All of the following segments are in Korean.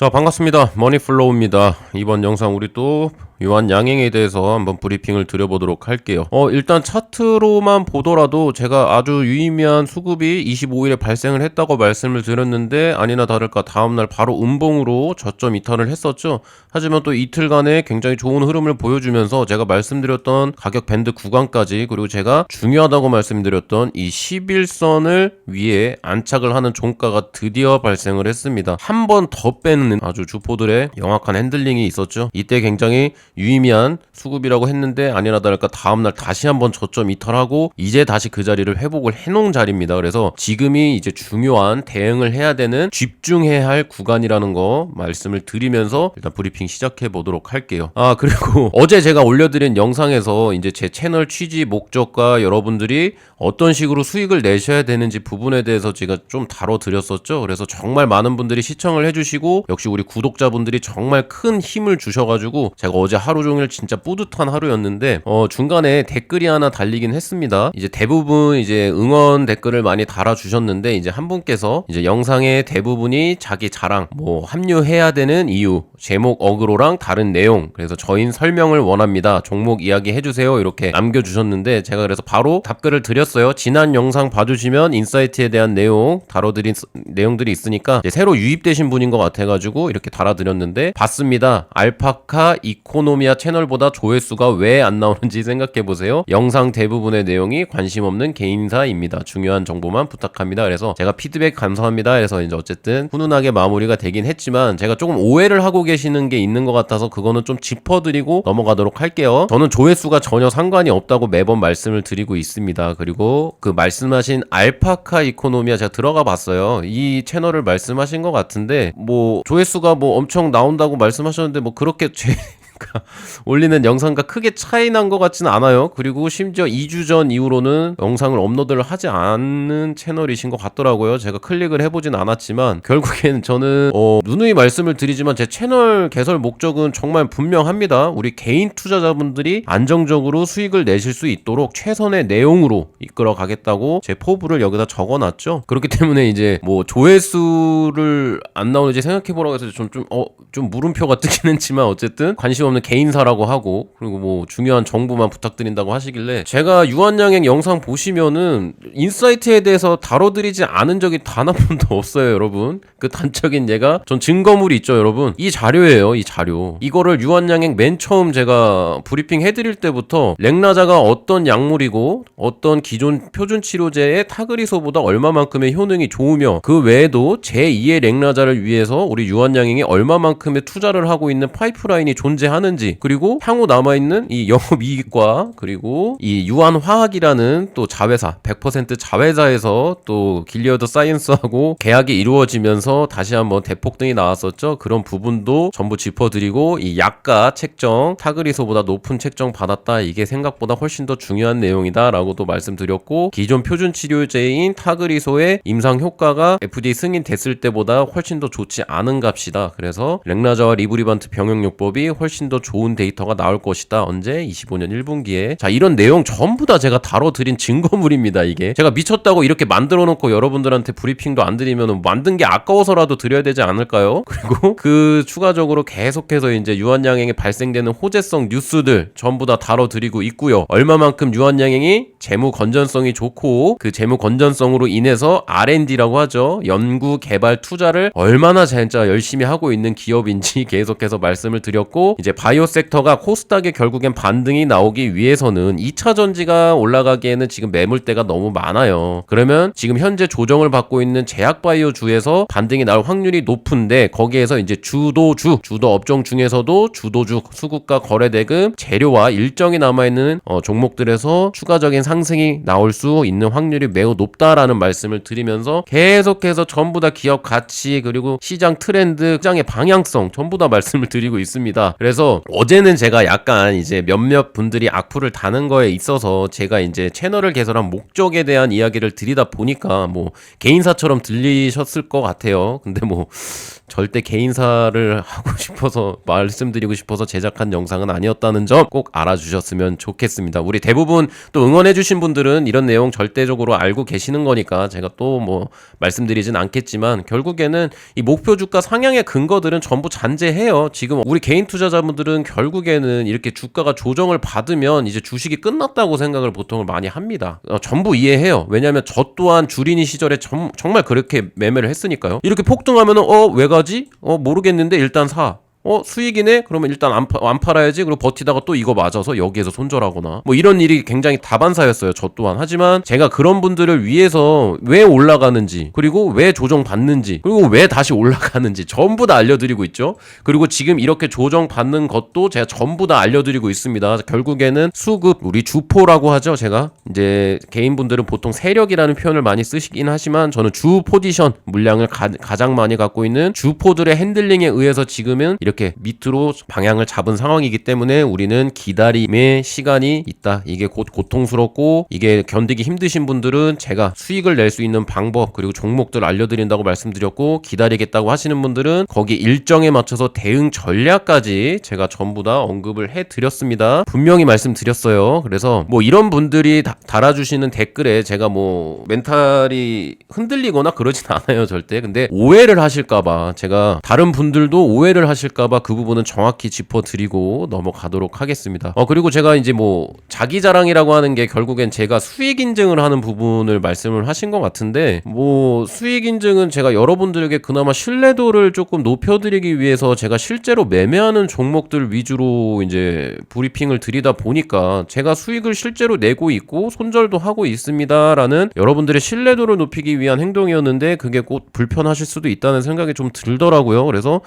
자 반갑습니다. 머니플로우입니다. 이번 영상 우리 또 유한 양행에 대해서 한번 브리핑을 드려보도록 할게요. 어 일단 차트로만 보더라도 제가 아주 유의미한 수급이 25일에 발생을 했다고 말씀을 드렸는데 아니나 다를까 다음날 바로 음봉으로 저점 이탈을 했었죠. 하지만 또 이틀간의 굉장히 좋은 흐름을 보여주면서 제가 말씀드렸던 가격 밴드 구간까지 그리고 제가 중요하다고 말씀드렸던 이 11선을 위에 안착을 하는 종가가 드디어 발생을 했습니다. 한 번 더 빼는 아주 주포들의 영악한 핸들링이 있었죠. 이때 굉장히 유의미한 수급이라고 했는데 아니나 다를까 다음날 다시 한번 저점 이탈하고 이제 다시 그 자리를 회복을 해놓은 자리입니다. 그래서 지금이 이제 중요한 대응을 해야 되는 집중해야 할 구간이라는 거 말씀을 드리면서 일단 브리핑 시작해 보도록 할게요. 아 그리고 어제 제가 올려드린 영상에서 이제 제 채널 취지 목적과 여러분들이 어떤 식으로 수익을 내셔야 되는지 부분에 대해서 제가 좀 다뤄드렸었죠. 그래서 정말 많은 분들이 시청을 해주시고 역시 우리 구독자분들이 정말 큰 힘을 주셔가지고 제가 어제 하루 종일 진짜 뿌듯한 하루였는데 어 중간에 댓글이 하나 달리긴 했습니다. 이제 대부분 이제 응원 댓글을 많이 달아주셨는데 이제 한 분께서 이제 영상의 대부분이 자기 자랑 뭐 합류해야 되는 이유 제목 어그로랑 다른 내용 그래서 저인 설명을 원합니다. 종목 이야기 해주세요 이렇게 남겨주셨는데 제가 그래서 바로 답글을 드렸어요. 지난 영상 봐주시면 인사이트에 대한 내용 다뤄드린 스- 내용들이 있으니까 새로 유입되신 분인 것 같아가지고 이렇게 달아드렸는데 봤습니다. 알파카 이코노 미아 채널보다 조회수가 왜 안 나오는지 생각해 보세요. 영상 대부분의 내용이 관심 없는 개인사입니다. 중요한 정보만 부탁합니다. 그래서 제가 피드백 감사합니다. 해서 이제 어쨌든 훈훈하게 마무리가 되긴 했지만 제가 조금 오해를 하고 계시는 게 있는 것 같아서 그거는 좀 짚어드리고 넘어가도록 할게요. 저는 조회수가 전혀 상관이 없다고 매번 말씀을 드리고 있습니다. 그리고 그 말씀하신 알파카 이코노미아 제가 들어가 봤어요. 이 채널을 말씀하신 것 같은데 뭐 조회수가 뭐 엄청 나온다고 말씀하셨는데 뭐 그렇게 제 올리는 영상과 크게 차이 난 것 같지는 않아요. 그리고 심지어 2주 전 이후로는 영상을 업로드를 하지 않는 채널이신 것 같더라고요. 제가 클릭을 해보진 않았지만 결국에는 저는 어, 누누이 말씀을 드리지만 제 채널 개설 목적은 정말 분명합니다. 우리 개인 투자자분들이 안정적으로 수익을 내실 수 있도록 최선의 내용으로 이끌어 가겠다고 제 포부를 여기다 적어놨죠. 그렇기 때문에 이제 뭐 조회수를 안 나오는지 생각해보라고 해서 좀좀어좀 물음표가 뜨긴 했지만 어쨌든 관심 없는 개인사라고 하고 그리고 뭐 중요한 정보만 부탁드린다고 하시길래 제가 유한양행 영상 보시면은 인사이트에 대해서 다뤄드리지 않은 적이 단 한 번도 없어요 여러분. 그 단적인 예가 전 증거물이 있죠 여러분. 이 자료예요 이 자료. 이거를 유한양행 맨 처음 제가 브리핑 해드릴 때부터 렉나자가 어떤 약물이고 어떤 기존 표준 치료제의 타그리소보다 얼마만큼의 효능이 좋으며 그 외에도 제2의 렉나자를 위해서 우리 유한양행이 얼마만큼의 투자를 하고 있는 파이프라인이 존재하는 지 그리고 향후 남아있는 이 영업이익과 그리고 이 유한화학이라는 또 자회사 100% 자회사에서 또 길리어드 사이언스하고 계약이 이루어지면서 다시 한번 대폭등이 나왔었죠. 그런 부분도 전부 짚어드리고 이 약가 책정 타그리소보다 높은 책정 받았다. 이게 생각보다 훨씬 더 중요한 내용이다 라고도 말씀드렸고 기존 표준 치료제인 타그리소의 임상 효과가 FDA 승인 됐을 때보다 훨씬 더 좋지 않은 값이다. 그래서 렉나자와 리브리반트 병역요법이 훨씬 더 좋은 데이터가 나올 것이다. 언제? 25년 1분기에. 자 이런 내용 전부 다 제가 다뤄드린 증거물입니다 이게. 제가 미쳤다고 이렇게 만들어 놓고 여러분들한테 브리핑도 안 드리면 만든 게 아까워서라도 드려야 되지 않을까요? 그리고 그 추가적으로 계속해서 이제 유한양행에 발생되는 호재성 뉴스들 전부 다 다뤄드리고 있고요. 얼마만큼 유한양행이 재무 건전성이 좋고 그 재무 건전성으로 인해서 R&D라고 하죠. 연구 개발 투자를 얼마나 진짜 열심히 하고 있는 기업인지 계속해서 말씀을 드렸고 이제 바이오 섹터가 코스닥에 결국엔 반등이 나오기 위해서는 2차 전지가 올라가기에는 지금 매물대가 너무 많아요. 그러면 지금 현재 조정을 받고 있는 제약 바이오 주에서 반등이 나올 확률이 높은데 거기에서 이제 주도주, 주도 업종 중에서도 주도주 수급과 거래 대금, 재료와 일정이 남아 있는 어, 종목들에서 추가적인 상승이 나올 수 있는 확률이 매우 높다라는 말씀을 드리면서 계속해서 전부 다 기업 가치 그리고 시장 트렌드, 시장의 방향성 전부 다 말씀을 드리고 있습니다. 그래서 그래서 어제는 제가 약간 이제 몇몇 분들이 악플을 다는 거에 있어서 제가 이제 채널을 개설한 목적에 대한 이야기를 드리다 보니까 뭐 개인사처럼 들리셨을 것 같아요. 근데 뭐 절대 개인사를 하고 싶어서 말씀드리고 싶어서 제작한 영상은 아니었다는 점 꼭 알아주셨으면 좋겠습니다. 우리 대부분 또 응원해주신 분들은 이런 내용 절대적으로 알고 계시는 거니까 제가 또 뭐 말씀드리진 않겠지만 결국에는 이 목표 주가 상향의 근거들은 전부 잔재해요. 지금 우리 개인 투자자분 들은 결국에는 이렇게 주가가 조정을 받으면 이제 주식이 끝났다고 생각을 보통을 많이 합니다. 어, 전부 이해해요. 왜냐하면 저 또한 주린이 시절에 정, 정말 그렇게 매매를 했으니까요. 이렇게 폭등하면은 어 왜 가지? 어 모르겠는데 일단 사. 어 수익이네? 그러면 일단 안, 파, 안 팔아야지. 그리고 버티다가 또 이거 맞아서 여기에서 손절하거나 뭐 이런 일이 굉장히 다반사였어요. 저 또한. 하지만 제가 그런 분들을 위해서 왜 올라가는지 그리고 왜 조정 받는지 그리고 왜 다시 올라가는지 전부 다 알려드리고 있죠. 그리고 지금 이렇게 조정 받는 것도 제가 전부 다 알려드리고 있습니다. 결국에는 수급 우리 주포라고 하죠. 제가 이제 개인분들은 보통 세력이라는 표현을 많이 쓰시긴 하지만 저는 주 포지션 물량을 가, 가장 많이 갖고 있는 주포들의 핸들링에 의해서 지금은 이렇게 밑으로 방향을 잡은 상황이기 때문에 우리는 기다림의 시간이 있다. 이게 곧 고통스럽고 이게 견디기 힘드신 분들은 제가 수익을 낼 수 있는 방법 그리고 종목들 알려드린다고 말씀드렸고 기다리겠다고 하시는 분들은 거기 일정에 맞춰서 대응 전략까지 제가 전부 다 언급을 해드렸습니다. 분명히 말씀드렸어요. 그래서 뭐 이런 분들이 다, 달아주시는 댓글에 제가 뭐 멘탈이 흔들리거나 그러진 않아요 절대. 근데 오해를 하실까봐 제가 다른 분들도 오해를 하실 까봐 그 부분은 정확히 짚어드리고 넘어가도록 하겠습니다. 어 그리고 제가 이제 뭐 자기 자랑이라고 하는 게 결국엔 제가 수익 인증을 하는 부분을 말씀을 하신 것 같은데 뭐 수익 인증은 제가 여러분들에게 그나마 신뢰도를 조금 높여드리기 위해서 제가 실제로 매매하는 종목들 위주로 이제 브리핑을 드리다 보니까 제가 수익을 실제로 내고 있고 손절도 하고 있습니다라는 여러분들의 신뢰도를 높이기 위한 행동이었는데 그게 곧 불편하실 수도 있다는 생각이 좀 들더라고요. 그래서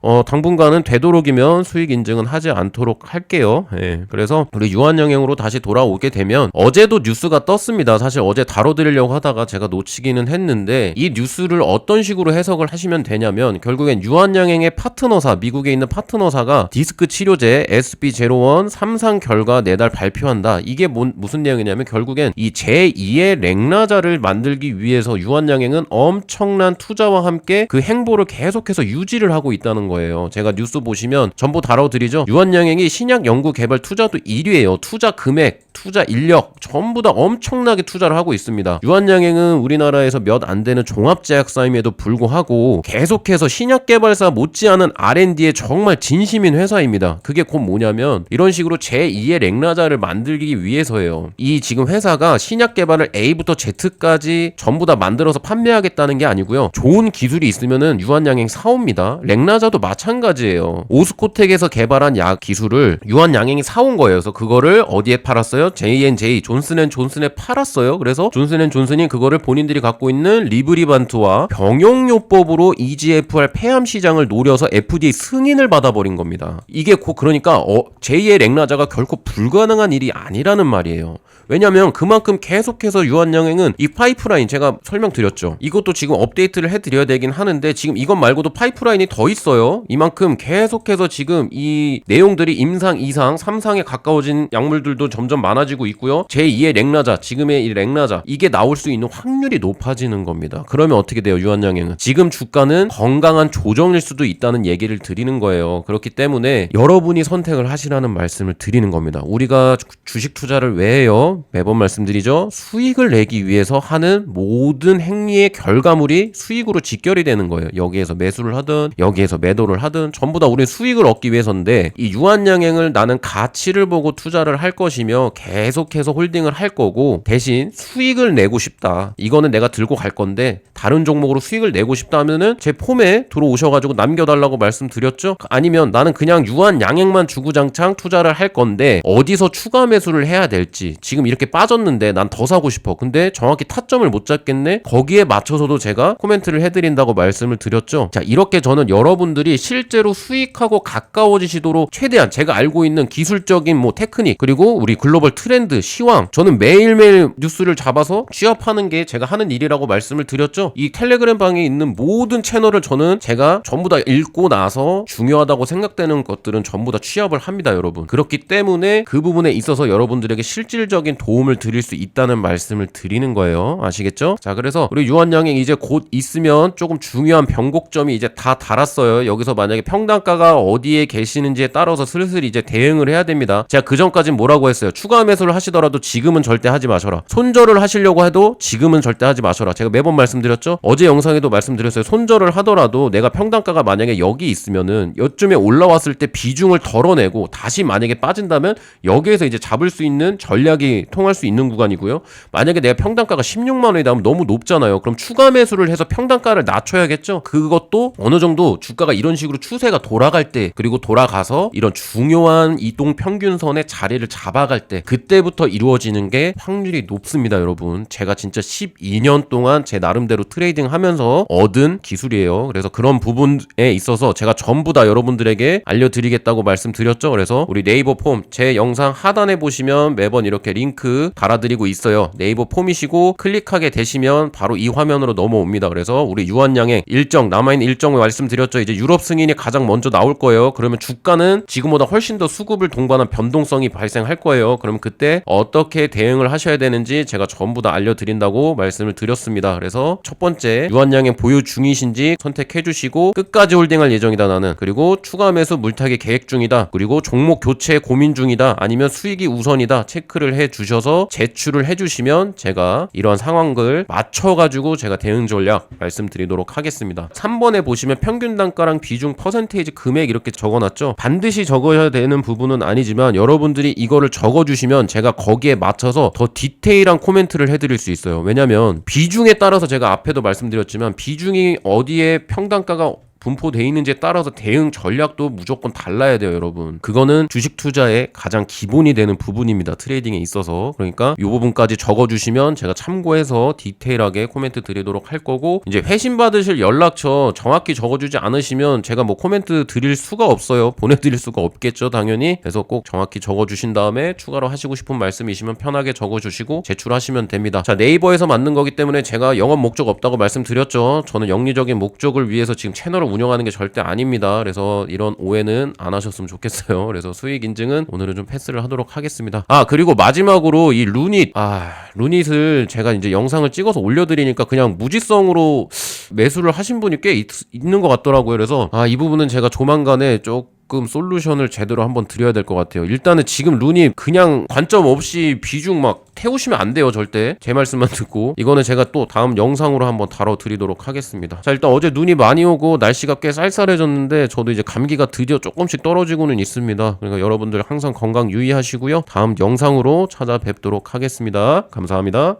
어, 당분 간은 되도록이면 수익 인증은 하지 않도록 할게요. 예. 그래서 우리 유한영행으로 다시 돌아오게 되면 어제도 뉴스가 떴습니다. 사실 어제 다뤄드리려고 하다가 제가 놓치기는 했는데 이 뉴스를 어떤 식으로 해석을 하시면 되냐면 결국엔 유한영행의 파트너사 미국에 있는 파트너사가 디스크 치료제 SB01 삼상 결과 내달 발표한다. 이게 뭔, 무슨 내용이냐면 결국엔 이 제2의 렉나자를 만들기 위해서 유한양행은 엄청난 투자와 함께 그 행보를 계속해서 유지를 하고 있다는 거예요. 제가 뉴스 보시면 전부 다뤄드리죠. 유한양행이 신약 연구 개발 투자도 1위예요. 투자 금액, 투자 인력 전부 다 엄청나게 투자를 하고 있습니다. 유한양행은 우리나라에서 몇 안 되는 종합제약사임에도 불구하고 계속해서 신약 개발사 못지않은 R&D에 정말 진심인 회사입니다. 그게 곧 뭐냐면 이런 식으로 제2의 렉나자를 만들기 위해서예요. 이 지금 회사가 신약 개발을 A부터 Z까지 전부 다 만들어서 판매하겠다는 게 아니고요. 좋은 기술이 있으면은 유한양행 사옵니다. 렉나자도 마찬가지예요. 오스코텍에서 개발한 약 기술을 유한양행이 사온 거예요. 그래서 그거를 어디에 팔았어요? J&J 존슨앤존슨에 팔았어요. 그래서 존슨앤존슨이 그거를 본인들이 갖고 있는 리브리반트와 병용요법으로 EGFR 폐암 시장을 노려서 FDA 승인을 받아버린 겁니다. 이게 곧 그러니까 어, 제2의 렉나자가 결코 불가능한 일이 아니라는 말이에요. 왜냐면 그만큼 계속해서 유한양행은 이 파이프라인 제가 설명드렸죠. 이것도 지금 업데이트를 해드려야 되긴 하는데 지금 이것 말고도 파이프라인이 더 있어요. 이만큼 계속해서 지금 이 내용들이 임상, 이상, 3상에 가까워진 약물들도 점점 많아지고 있고요. 제2의 렉나자, 지금의 이 렉나자 이게 나올 수 있는 확률이 높아지는 겁니다. 그러면 어떻게 돼요? 유한양행은 지금 주가는 건강한 조정일 수도 있다는 얘기를 드리는 거예요. 그렇기 때문에 여러분이 선택을 하시라는 말씀을 드리는 겁니다. 우리가 주- 주식 투자를 왜 해요? 매번 말씀드리죠. 수익을 내기 위해서 하는 모든 행위의 결과물이 수익으로 직결이 되는 거예요. 여기에서 매수를 하든 여기에서 매도를 하든 전부 다 우리는 수익을 얻기 위해서인데 이 유한양행을 나는 가치를 보고 투자를 할 것이며 계속해서 홀딩을 할 거고 대신 수익을 내고 싶다. 이거는 내가 들고 갈 건데 다른 종목으로 수익을 내고 싶다 하면은 제 폼에 들어오셔가지고 남겨달라고 말씀드렸죠. 아니면 나는 그냥 유한양행만 주구장창 투자를 할 건데 어디서 추가 매수를 해야 될지 지금 지금 이렇게 빠졌는데 난 더 사고 싶어. 근데 정확히 타점을 못 잡겠네. 거기에 맞춰서도 제가 코멘트를 해드린다고 말씀을 드렸죠. 자 이렇게 저는 여러분들이 실제로 수익하고 가까워지시도록 최대한 제가 알고 있는 기술적인 뭐 테크닉 그리고 우리 글로벌 트렌드 시황 저는 매일매일 뉴스를 잡아서 취합하는 게 제가 하는 일이라고 말씀을 드렸죠. 이 텔레그램 방에 있는 모든 채널을 저는 제가 전부 다 읽고 나서 중요하다고 생각되는 것들은 전부 다 취합을 합니다, 여러분. 그렇기 때문에 그 부분에 있어서 여러분들에게 실질적인 도움을 드릴 수 있다는 말씀을 드리는 거예요. 아시겠죠? 자, 그래서 우리 유한양행 이제 곧 있으면 조금 중요한 변곡점이 이제 다 달았어요. 여기서 만약에 평단가가 어디에 계시는지에 따라서 슬슬 이제 대응을 해야 됩니다. 제가 그 전까진 뭐라고 했어요? 추가 매수를 하시더라도 지금은 절대 하지 마셔라. 손절을 하시려고 해도 지금은 절대 하지 마셔라. 제가 매번 말씀드렸죠? 어제 영상에도 말씀드렸어요. 손절을 하더라도 내가 평단가가 만약에 여기 있으면은 여쯤에 올라왔을 때 비중을 덜어내고 다시 만약에 빠진다면 여기에서 이제 잡을 수 있는 전략이 통할 수 있는 구간이고요. 만약에 내가 평단가가 16만 원이 나오면 너무 높잖아요. 그럼 추가 매수를 해서 평단가를 낮춰야겠죠. 그것도 어느 정도 주가가 이런 식으로 추세가 돌아갈 때 그리고 돌아가서 이런 중요한 이동 평균선의 자리를 잡아갈 때 그때부터 이루어지는 게 확률이 높습니다, 여러분. 제가 진짜 12년 동안 제 나름대로 트레이딩 하면서 얻은 기술이에요. 그래서 그런 부분에 있어서 제가 전부 다 여러분들에게 알려드리겠다고 말씀드렸죠. 그래서 우리 네이버 폼 제 영상 하단에 보시면 매번 이렇게 링크 달아드리고 있어요. 네이버 폼이시고 클릭하게 되시면 바로 이 화면으로 넘어옵니다. 그래서 우리 유한양의 일정 남아있는 일정을 말씀드렸죠. 이제 유럽 승인이 가장 먼저 나올 거예요. 그러면 주가는 지금보다 훨씬 더 수급을 동반한 변동성이 발생할 거예요. 그럼 그때 어떻게 대응을 하셔야 되는지 제가 전부 다 알려드린다고 말씀을 드렸습니다. 그래서 첫 번째 유한양행 보유 중이신지 선택해 주시고 끝까지 홀딩할 예정이다 나는 그리고 추가 매수 물타기 계획 중이다 그리고 종목 교체 고민 중이다 아니면 수익이 우선이다 체크를 해 주 셔서 제출을 해 주시면 제가 이런 상황을 맞춰 가지고 제가 대응 전략 말씀드리도록 하겠습니다. 3번에 보시면 평균 단가랑 비중 퍼센테이지 금액 이렇게 적어 놨죠. 반드시 적어야 되는 부분은 아니지만 여러분들이 이거를 적어 주시면 제가 거기에 맞춰서 더 디테일한 코멘트를 해 드릴 수 있어요. 왜냐면 비중에 따라서 제가 앞에도 말씀드렸지만 비중이 어디에 평단가가 분포돼 있는지에 따라서 대응 전략도 무조건 달라야 돼요, 여러분. 그거는 주식 투자의 가장 기본이 되는 부분입니다. 트레이딩에 있어서. 그러니까 이 부분까지 적어 주시면 제가 참고해서 디테일하게 코멘트 드리도록 할 거고 이제 회신 받으실 연락처 정확히 적어 주지 않으시면 제가 뭐 코멘트 드릴 수가 없어요. 보내 드릴 수가 없겠죠, 당연히. 그래서 꼭 정확히 적어 주신 다음에 추가로 하시고 싶은 말씀이시면 편하게 적어 주시고 제출하시면 됩니다. 자, 네이버에서 만든 거기 때문에 제가 영업 목적 없다고 말씀드렸죠. 저는 영리적인 목적을 위해서 지금 채널을 운영하는 게 절대 아닙니다. 그래서 이런 오해는 안 하셨으면 좋겠어요. 그래서 수익 인증은 오늘은 좀 패스를 하도록 하겠습니다. 아 그리고 마지막으로 이 루닛 아 루닛을 제가 이제 영상을 찍어서 올려드리니까 그냥 무지성으로 매수를 하신 분이 꽤 있, 있는 것 같더라고요. 그래서 아 이 부분은 제가 조만간에 좀 조금 솔루션을 제대로 한번 드려야 될 것 같아요. 일단은 지금 룬이 그냥 관점 없이 비중 막 태우시면 안 돼요, 절대. 제 말씀만 듣고. 이거는 제가 또 다음 영상으로 한번 다뤄드리도록 하겠습니다. 자, 일단 어제 눈이 많이 오고 날씨가 꽤 쌀쌀해졌는데 저도 이제 감기가 드디어 조금씩 떨어지고는 있습니다. 그러니까 여러분들 항상 건강 유의하시고요. 다음 영상으로 찾아뵙도록 하겠습니다. 감사합니다.